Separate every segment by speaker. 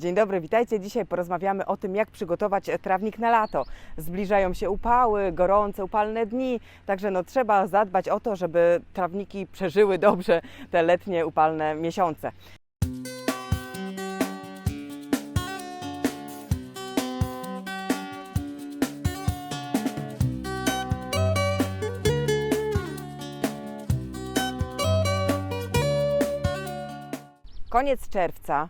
Speaker 1: Dzień dobry, witajcie. Dzisiaj porozmawiamy o tym, jak przygotować trawnik na lato. Zbliżają się upały, gorące, upalne dni, także no, trzeba zadbać o to, żeby trawniki przeżyły dobrze te letnie, upalne miesiące. Koniec czerwca,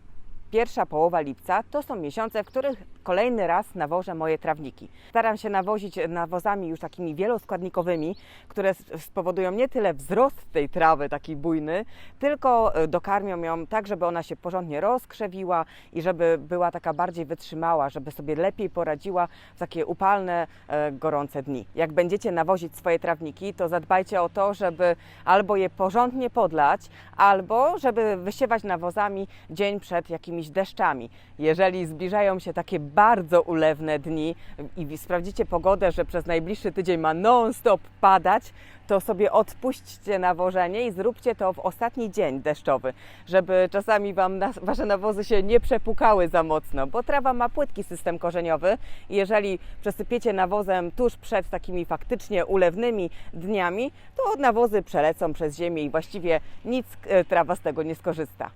Speaker 1: pierwsza połowa lipca to są miesiące, w których kolejny raz nawożę moje trawniki. Staram się nawozić nawozami już takimi wieloskładnikowymi, które spowodują nie tyle wzrost tej trawy taki bujny, tylko e, dokarmią ją tak, żeby ona się porządnie rozkrzewiła i żeby była taka bardziej wytrzymała, żeby sobie lepiej poradziła w takie upalne, e, gorące dni. Jak będziecie nawozić swoje trawniki, to zadbajcie o to, żeby albo je porządnie podlać, albo żeby wysiewać nawozami dzień przed jakimiś deszczami. Jeżeli zbliżają się takie bardzo ulewne dni i sprawdzicie pogodę, że przez najbliższy tydzień ma non-stop padać, to sobie odpuśćcie nawożenie i zróbcie to w ostatni dzień deszczowy, żeby czasami wam nas, wasze nawozy się nie przepukały za mocno, bo trawa ma płytki system korzeniowy jeżeli przesypiecie nawozem tuż przed takimi faktycznie ulewnymi dniami, to nawozy przelecą przez ziemię i właściwie nic e, trawa z tego nie skorzysta.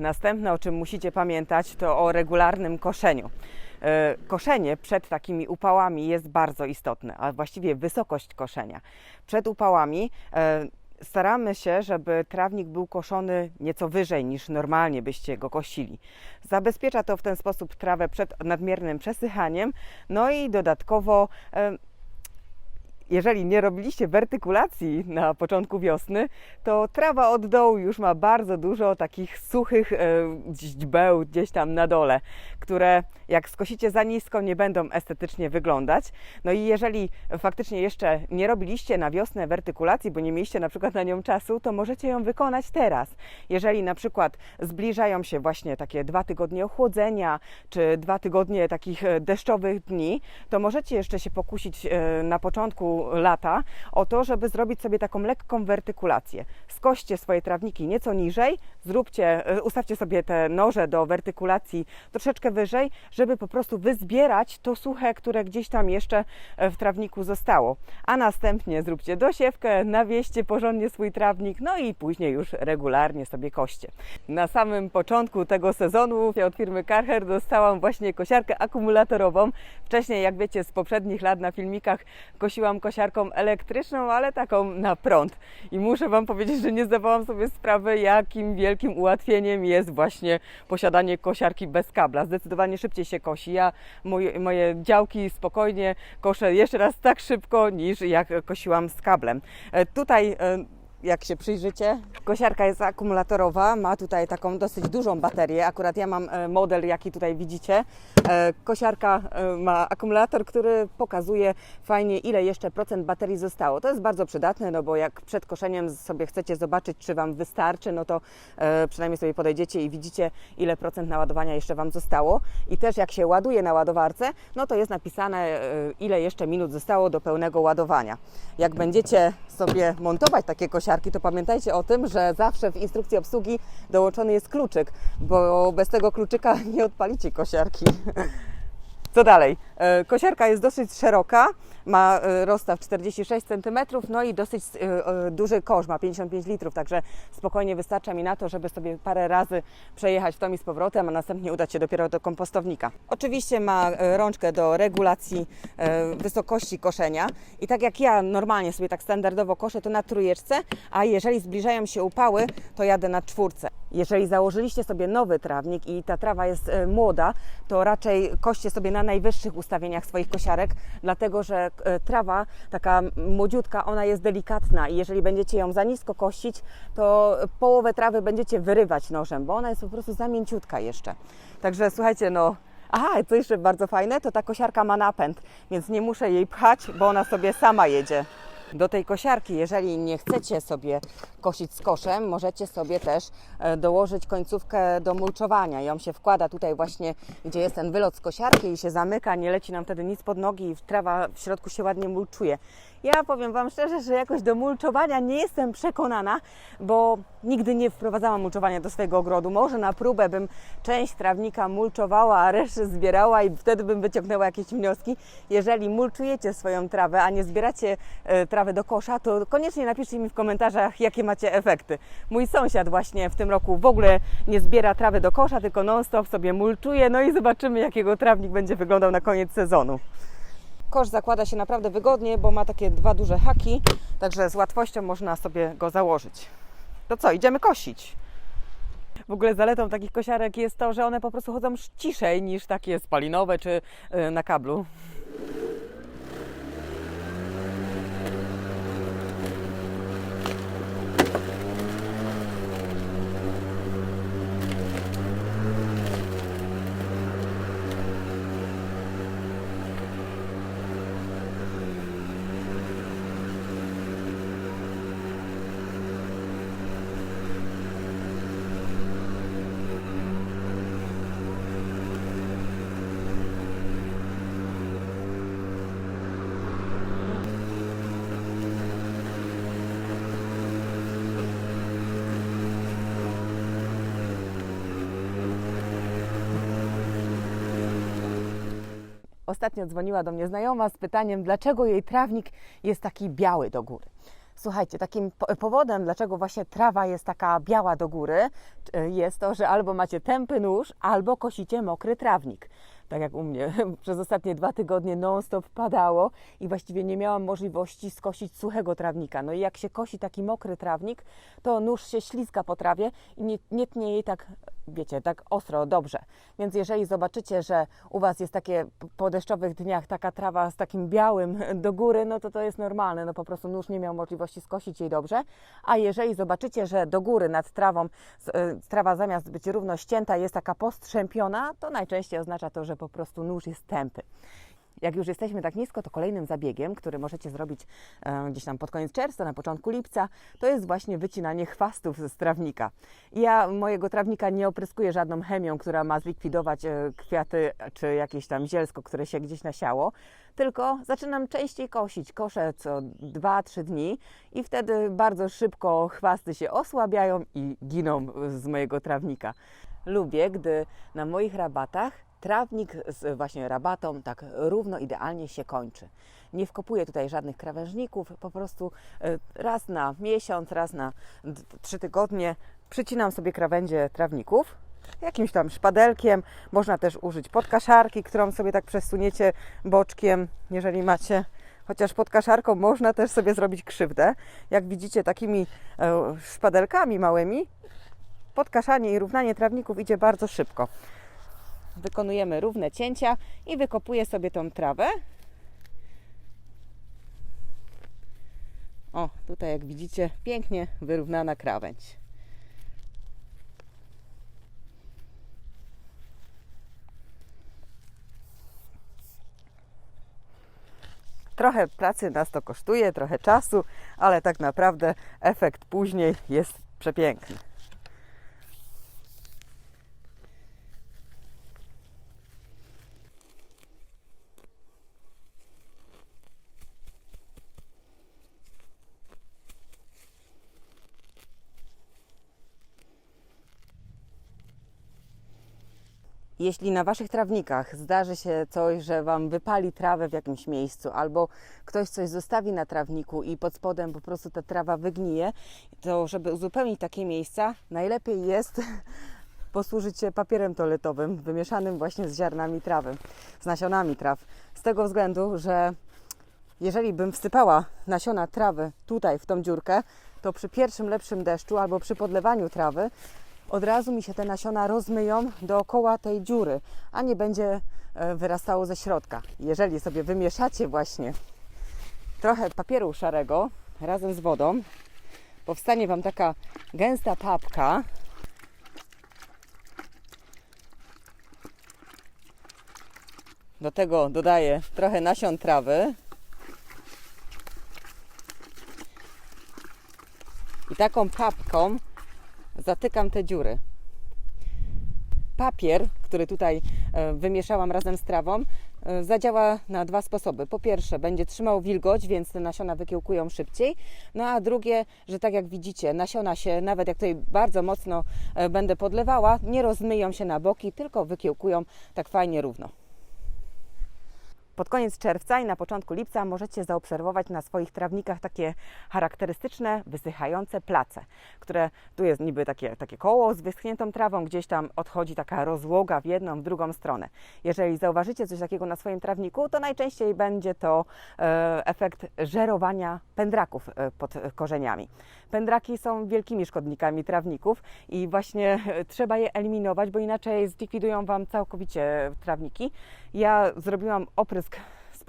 Speaker 1: Następne, o czym musicie pamiętać, to o regularnym koszeniu. E, Koszenie przed takimi upałami jest bardzo istotne, a właściwie wysokość koszenia. Przed upałami e, staramy się, żeby trawnik był koszony nieco wyżej niż normalnie byście go kosili. Zabezpiecza to w ten sposób trawę przed nadmiernym przesychaniem, no i dodatkowo e, jeżeli nie robiliście wertykulacji na początku wiosny, to trawa od dołu już ma bardzo dużo takich suchych e, źdźbeł gdzieś tam na dole, które jak skosicie za nisko, nie będą estetycznie wyglądać. No i jeżeli faktycznie jeszcze nie robiliście na wiosnę wertykulacji, bo nie mieliście na przykład na nią czasu, to możecie ją wykonać teraz. Jeżeli na przykład zbliżają się właśnie takie dwa tygodnie ochłodzenia, czy dwa tygodnie takich e, deszczowych dni, to możecie jeszcze się pokusić e, na początku lata o to, żeby zrobić sobie taką lekką wertykulację. Skoście swoje trawniki nieco niżej, zróbcie, e, ustawcie sobie te noże do wertykulacji troszeczkę wyżej, żeby po prostu wyzbierać to suche, które gdzieś tam jeszcze e, w trawniku zostało. A następnie zróbcie dosiewkę, nawieście porządnie swój trawnik, no i później już regularnie sobie koście. Na samym początku tego sezonu ja od firmy Karcher dostałam właśnie kosiarkę akumulatorową. Wcześniej, jak wiecie, z poprzednich lat na filmikach kosiłam kosiarką elektryczną, ale taką na prąd. I muszę Wam powiedzieć, że nie zdawałam sobie sprawy, jakim wielkim ułatwieniem jest właśnie posiadanie kosiarki bez kabla. Zdecydowanie szybciej się kosi. Ja moje, moje działki spokojnie koszę jeszcze raz tak szybko, niż jak kosiłam z kablem. E, Tutaj e, jak się przyjrzycie, kosiarka jest akumulatorowa, ma tutaj taką dosyć dużą baterię. Akurat ja mam e, model, jaki tutaj widzicie. E, Kosiarka e, ma akumulator, który pokazuje fajnie, ile jeszcze procent baterii zostało. To jest bardzo przydatne, no bo jak przed koszeniem sobie chcecie zobaczyć, czy Wam wystarczy, no to przynajmniej sobie podejdziecie i widzicie, ile procent naładowania jeszcze Wam zostało. I też jak się ładuje na ładowarce, no to jest napisane, ile jeszcze minut zostało do pełnego ładowania. Jak będziecie sobie montować takie kosiarki, to pamiętajcie o tym, że zawsze w instrukcji obsługi dołączony jest kluczyk, bo bez tego kluczyka nie odpalicie kosiarki. Co dalej? E, Kosiarka jest dosyć szeroka, ma e, rozstaw 46 cm, no i dosyć e, duży kosz, ma 55 litrów, także spokojnie wystarcza mi na to, żeby sobie parę razy przejechać w tom i z powrotem, a następnie udać się dopiero do kompostownika. Oczywiście ma rączkę do regulacji wysokości koszenia i tak jak ja normalnie sobie tak standardowo koszę, to na trójeczce, a jeżeli zbliżają się upały, to jadę na czwórce. Jeżeli założyliście sobie nowy trawnik i ta trawa jest e, młoda, to raczej koście sobie na najwyższych ustawieniach swoich kosiarek, dlatego że e, trawa taka młodziutka, ona jest delikatna i jeżeli będziecie ją za nisko kościć, to połowę trawy będziecie wyrywać nożem, bo ona jest po prostu za mięciutka jeszcze. Także słuchajcie, no Aha, co jeszcze bardzo fajne, to ta kosiarka ma napęd, więc nie muszę jej pchać, bo ona sobie sama jedzie. Do tej kosiarki, jeżeli nie chcecie sobie kosić z koszem, możecie sobie też e, dołożyć końcówkę do mulczowania. Ją się wkłada tutaj właśnie, gdzie jest ten wylot z kosiarki i się zamyka, nie leci nam wtedy nic pod nogi i trawa w środku się ładnie mulczuje. Ja powiem Wam szczerze, że jakoś do mulczowania nie jestem przekonana, bo nigdy nie wprowadzałam mulczowania do swojego ogrodu. Może na próbę bym część trawnika mulczowała, a resztę zbierała i wtedy bym wyciągnęła jakieś wnioski. Jeżeli mulczujecie swoją trawę, a nie zbieracie e, do kosza, to koniecznie napiszcie mi w komentarzach, jakie macie efekty. Mój sąsiad właśnie w tym roku w ogóle nie zbiera trawy do kosza, tylko non-stop sobie mulczuje, no i zobaczymy, jak jego trawnik będzie wyglądał na koniec sezonu. Kosz zakłada się naprawdę wygodnie, bo ma takie dwa duże haki, także z łatwością można sobie go założyć. To co, idziemy kosić. W ogóle zaletą takich kosiarek jest to, że one po prostu chodzą ciszej niż takie spalinowe czy y, na kablu. Ostatnio dzwoniła do mnie znajoma z pytaniem, dlaczego jej trawnik jest taki biały do góry. Słuchajcie, takim po- powodem, dlaczego właśnie trawa jest taka biała do góry, y, jest to, że albo macie tępy nóż, albo kosicie mokry trawnik. Tak jak u mnie. Przez ostatnie dwa tygodnie non-stop padało i właściwie nie miałam możliwości skosić suchego trawnika. No i jak się kosi taki mokry trawnik, to nóż się ślizga po trawie i nie, nie tnie jej tak, wiecie, tak ostro, dobrze. Więc jeżeli zobaczycie, że u Was jest takie po deszczowych dniach taka trawa z takim białym do góry, no to to jest normalne. No po prostu nóż nie miał możliwości skosić jej dobrze. A jeżeli zobaczycie, że do góry nad trawą y, trawa zamiast być równo ścięta jest taka postrzępiona, to najczęściej oznacza to, że po prostu nóż jest tępy. Jak już jesteśmy tak nisko, to kolejnym zabiegiem, który możecie zrobić e, gdzieś tam pod koniec czerwca, na początku lipca, to jest właśnie wycinanie chwastów z trawnika. Ja mojego trawnika nie opryskuję żadną chemią, która ma zlikwidować e, kwiaty czy jakieś tam zielsko, które się gdzieś nasiało, tylko zaczynam częściej kosić. Koszę co 2-3 dni i wtedy bardzo szybko chwasty się osłabiają i giną z mojego trawnika. Lubię, gdy na moich rabatach trawnik z właśnie rabatą tak równo idealnie się kończy. Nie wkopuję tutaj żadnych krawężników, po prostu e, raz na miesiąc, raz na trzy tygodnie przycinam sobie krawędzie trawników. Jakimś tam szpadelkiem, można też użyć podkaszarki, którą sobie tak przesuniecie boczkiem, jeżeli macie. Chociaż pod kaszarką można też sobie zrobić krzywdę. Jak widzicie, takimi e, szpadelkami małymi podkaszanie i równanie trawników idzie bardzo szybko wykonujemy równe cięcia i wykopuję sobie tą trawę. O, tutaj jak widzicie, pięknie wyrównana krawędź. Trochę pracy nas to kosztuje, trochę czasu, ale tak naprawdę efekt później jest przepiękny. Jeśli na Waszych trawnikach zdarzy się coś, że Wam wypali trawę w jakimś miejscu, albo ktoś coś zostawi na trawniku i pod spodem po prostu ta trawa wygnije, to żeby uzupełnić takie miejsca, najlepiej jest posłużyć się papierem toaletowym, wymieszanym właśnie z ziarnami trawy, z nasionami traw. Z tego względu, że jeżeli bym wsypała nasiona trawy tutaj w tą dziurkę, to przy pierwszym lepszym deszczu albo przy podlewaniu trawy od razu mi się te nasiona rozmyją dookoła tej dziury, a nie będzie e, wyrastało ze środka. Jeżeli sobie wymieszacie właśnie trochę papieru szarego razem z wodą, powstanie Wam taka gęsta papka. Do tego dodaję trochę nasion trawy. I taką papką zatykam te dziury. Papier, który tutaj e, wymieszałam razem z trawą, e, zadziała na dwa sposoby. Po pierwsze, będzie trzymał wilgoć, więc te nasiona wykiełkują szybciej. No a drugie, że tak jak widzicie, nasiona się, nawet jak tutaj bardzo mocno e, będę podlewała, nie rozmyją się na boki, tylko wykiełkują tak fajnie równo. Pod koniec czerwca i na początku lipca możecie zaobserwować na swoich trawnikach takie charakterystyczne, wysychające place, które tu jest niby takie, takie koło z wyschniętą trawą, gdzieś tam odchodzi taka rozłoga w jedną, w drugą stronę. Jeżeli zauważycie coś takiego na swoim trawniku, to najczęściej będzie to e, efekt żerowania pędraków e, pod korzeniami. Pędraki są wielkimi szkodnikami trawników i właśnie e, trzeba je eliminować, bo inaczej zlikwidują Wam całkowicie trawniki. Ja zrobiłam oprysk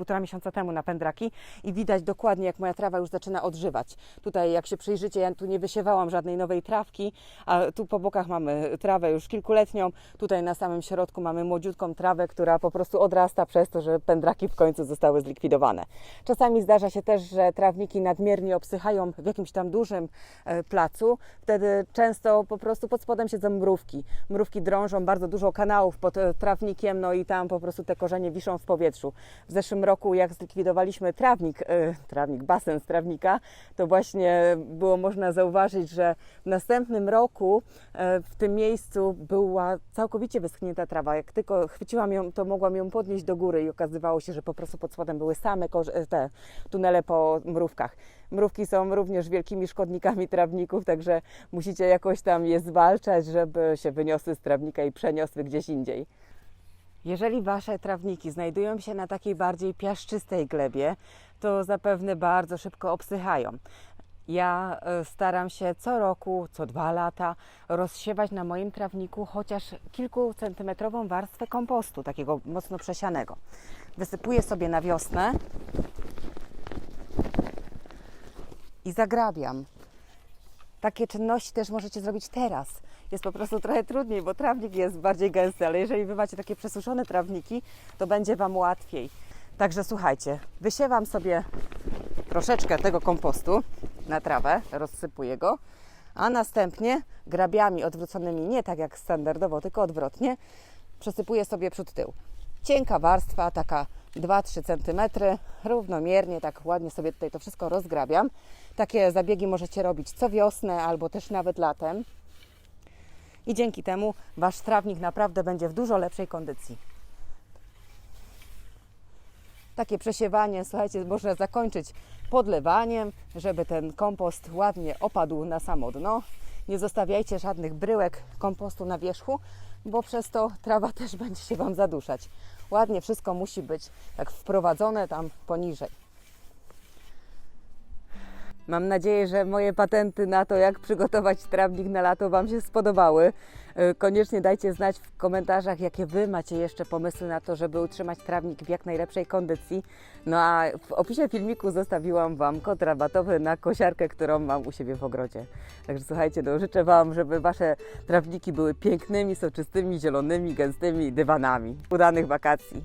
Speaker 1: półtora miesiąca temu na pędraki i widać dokładnie, jak moja trawa już zaczyna odżywać. Tutaj, jak się przyjrzycie, ja tu nie wysiewałam żadnej nowej trawki, a tu po bokach mamy trawę już kilkuletnią. Tutaj na samym środku mamy młodziutką trawę, która po prostu odrasta przez to, że pędraki w końcu zostały zlikwidowane. Czasami zdarza się też, że trawniki nadmiernie obsychają w jakimś tam dużym e, placu. Wtedy często po prostu pod spodem siedzą mrówki. Mrówki drążą bardzo dużo kanałów pod e, trawnikiem, no i tam po prostu te korzenie wiszą w powietrzu. W zeszłym roku, jak zlikwidowaliśmy trawnik, e, trawnik, basen z trawnika, to właśnie było można zauważyć, że w następnym roku e, w tym miejscu była całkowicie wyschnięta trawa. Jak tylko chwyciłam ją, to mogłam ją podnieść do góry i okazywało się, że po prostu pod spodem były same e, te tunele po mrówkach. Mrówki są również wielkimi szkodnikami trawników, także musicie jakoś tam je zwalczać, żeby się wyniosły z trawnika i przeniosły gdzieś indziej. Jeżeli Wasze trawniki znajdują się na takiej bardziej piaszczystej glebie, to zapewne bardzo szybko obsychają. Ja e, staram się co roku, co dwa lata rozsiewać na moim trawniku chociaż kilkucentymetrową warstwę kompostu, takiego mocno przesianego. Wysypuję sobie na wiosnę i zagrabiam. Takie czynności też możecie zrobić teraz. Jest po prostu trochę trudniej, bo trawnik jest bardziej gęsty, ale jeżeli wy macie takie przesuszone trawniki, to będzie Wam łatwiej. Także słuchajcie, wysiewam sobie troszeczkę tego kompostu na trawę, rozsypuję go, a następnie grabiami odwróconymi, nie tak jak standardowo, tylko odwrotnie, przesypuję sobie przód tył. Cienka warstwa, taka 2-3 cm, równomiernie, tak ładnie sobie tutaj to wszystko rozgrabiam. Takie zabiegi możecie robić co wiosnę albo też nawet latem. I dzięki temu Wasz trawnik naprawdę będzie w dużo lepszej kondycji. Takie przesiewanie, słuchajcie, można zakończyć podlewaniem, żeby ten kompost ładnie opadł na samo dno. Nie zostawiajcie żadnych bryłek kompostu na wierzchu, bo przez to trawa też będzie się Wam zaduszać. Ładnie wszystko musi być tak wprowadzone tam poniżej. Mam nadzieję, że moje patenty na to, jak przygotować trawnik na lato, Wam się spodobały. Y, Koniecznie dajcie znać w komentarzach, jakie Wy macie jeszcze pomysły na to, żeby utrzymać trawnik w jak najlepszej kondycji. No a w opisie filmiku zostawiłam Wam kod rabatowy na kosiarkę, którą mam u siebie w ogrodzie. Także słuchajcie, no, życzę Wam, żeby Wasze trawniki były pięknymi, soczystymi, zielonymi, gęstymi dywanami. Udanych wakacji!